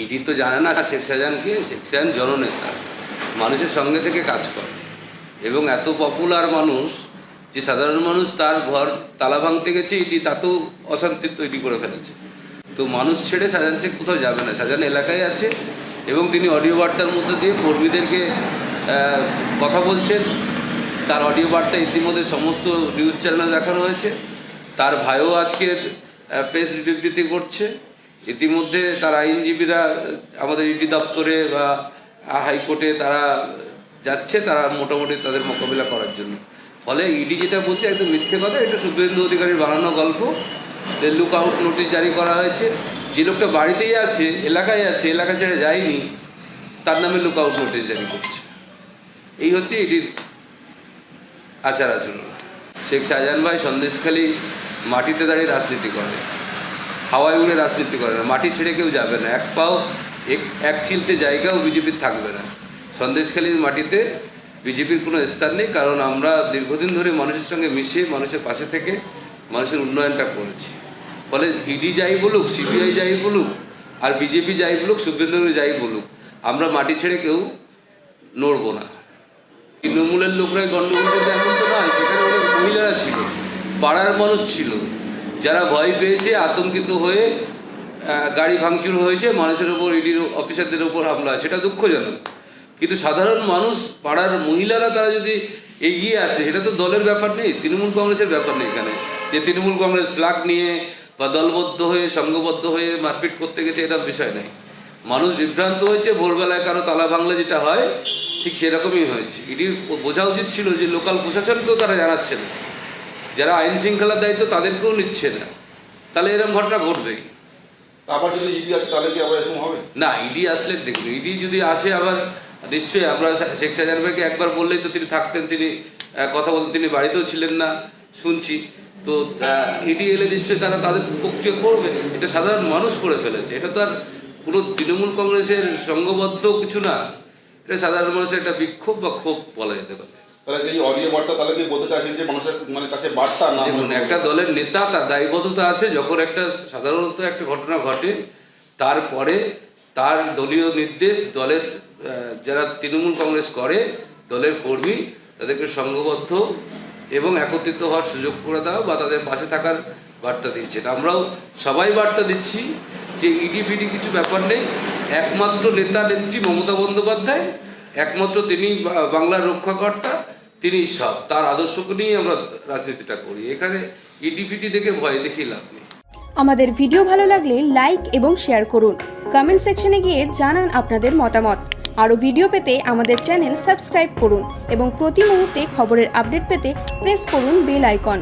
ED তো জানে না, শেখ শাহজাহানকে শেখ শাহজাহান জননেতা, মানুষের সঙ্গে থেকে কাজ করে। এবং এত পপুলার মানুষ, যে সাধারণ মানুষ তার ঘর তালা ভাঙতে গেছে ইডি তাতেও অশান্তি তৈরি করে ফেলেছে। তো মানুষ ছেড়ে শাহজাহান শেখ কোথাও যাবে না। শাহজাহান এলাকায় আছে এবং তিনি অডিও বার্তার মধ্যে দিয়ে কর্মীদেরকে কথা বলছেন। তার অডিও বার্তা ইতিমধ্যে সমস্ত নিউজ চ্যানেলে দেখানো হয়েছে। তার ভাইও আজকে প্রেস বিবৃতি করছে। ইতিমধ্যে তার আইনজীবীরা, আমাদের ইডি দপ্তরে বা হাইকোর্টে তারা যাচ্ছে, তারা মোটামুটি তাদের মোকাবিলা করার জন্য। ফলে ইডি যেটা বলছে একদম মিথ্যে কথা, এটা শুভেন্দু অধিকারীর বানানো গল্প। লুক আউট নোটিশ জারি করা হয়েছে। যে লোকটা বাড়িতেই আছে, এলাকায় আছে, এলাকা ছেড়ে যায়নি, তার নামে লুক আউট নোটিশ জারি করছে। এই হচ্ছে ইডির আচার আচরণ। শেখ শাহজাহান ভাই সন্দেশখালী মাটিতে দাঁড়িয়ে রাজনীতি করে। হাওয়ায় উড়ে রাজনীতি করে না, মাটি ছেড়ে কেউ যাবে না, এক পাও এক এক চিলতে জায়গাও বিজেপির থাকবে না। সন্দেশখালীর মাটিতে বিজেপির কোনো স্থান নেই, কারণ আমরা দীর্ঘদিন ধরে মানুষের সঙ্গে মিশে, মানুষের পাশে থেকে মানুষের উন্নয়নটা করেছি। ফলে ইডি যাই বলুক সিবিআই যাই বলুক, আর বিজেপি যাই বলুক, শুভেন্দু যাই বলুক, আমরা মাটি ছেড়ে কেউ নড়বো না। তৃণমূলের লোকরাই গণ্ডগোল করতে এমন তো নয়, সেখানে অনেক মহিলারা ছিল, পাড়ার মানুষ ছিল। যারা ভয় পেয়েছে, আতঙ্কিত হয়ে গাড়ি ভাঙচুর হয়েছে, মানুষের ওপর ইডির অফিসারদের ওপর হামলা, সেটা দুঃখজনক। কিন্তু সাধারণ মানুষ, পাড়ার মহিলারা, তারা যদি এগিয়ে আসে, সেটা তো দলের ব্যাপার নেই, তৃণমূল কংগ্রেসের ব্যাপার নেই এখানে। যে তৃণমূল কংগ্রেস ফ্ল্যাগ নিয়ে বা দলবদ্ধ হয়ে সংঘবদ্ধ হয়ে মারপিট করতে গেছে, এটা বিষয় নেই। মানুষ বিভ্রান্ত হয়েছে, ভোরবেলায় কারও তালা ভাঙলে যেটা হয়, ঠিক সেরকমই হয়েছে। ইডির বোঝা উচিত ছিল যে লোকাল প্রশাসনকেও তারা জানাচ্ছে না। যারা আইন শৃঙ্খলার দায়িত্ব তাদেরকেও নিচ্ছে না। তাহলে এরকম ঘটনা ঘটবেই আবার যদি ইডি আসে তাহলে কি আবার এরকম হবে? না ইডি আসলে দেখুন ইডি যদি আসে আবার নিশ্চয়ই আমরা শেখ শাহজাহান ভাইকে একবার বললেই তো তিনি থাকতেন তিনি কথা বলতেন তিনি বাড়িতেও ছিলেন না শুনছি। তো ইডি এলে নিশ্চয়ই তারা তাদের প্রক্রিয়া করবে। এটা সাধারণ মানুষ করে ফেলেছে। এটা তো আর কোনো তৃণমূল কংগ্রেসের সংঘবদ্ধ কিছু না। এটা সাধারণ মানুষের একটা বিক্ষোভ বা ক্ষোভ বলা যেতে পারে। তাহলে এই অডিও বার্তা তাহলে কি বলতে চাইছেন যে মানুষের মানে কাছে বার্তা না দেখুন একটা দলের নেতা তার দায়বদ্ধতা আছে যখন একটা সাধারণত একটা ঘটনা ঘটে তারপরে তার দলীয় নির্দেশ দলের যারা তৃণমূল কংগ্রেস করে দলের কর্মী তাদেরকে সংঘবদ্ধ এবং একত্রিত হওয়ার সুযোগ করে দেওয়া বা তাদের পাশে থাকার বার্তা দিয়েছেন। আমরাও সবাই বার্তা দিচ্ছি যে ইডি ফিডি কিছু ব্যাপার নেই একমাত্র নেতা নেত্রী মমতা বন্দ্যোপাধ্যায় একমাত্র তিনি বাংলার রক্ষাকর্তা তিনি সব, তার আদর্শকে নিয়ে আমরা রাজনীতিটা করি। এখানে ইডিফিটি দেখে ভয় দেখি লাভ নেই। আমাদের ভিডিও ভালো লাগলে লাইক এবং শেয়ার করুন। কমেন্ট সেকশনে গিয়ে জানান আপনাদের মতামত। আরও ভিডিও পেতে আমাদের চ্যানেল সাবস্ক্রাইব করুন এবং প্রতি মুহূর্তে খবরের আপডেট পেতে প্রেস করুন বেল আইকন।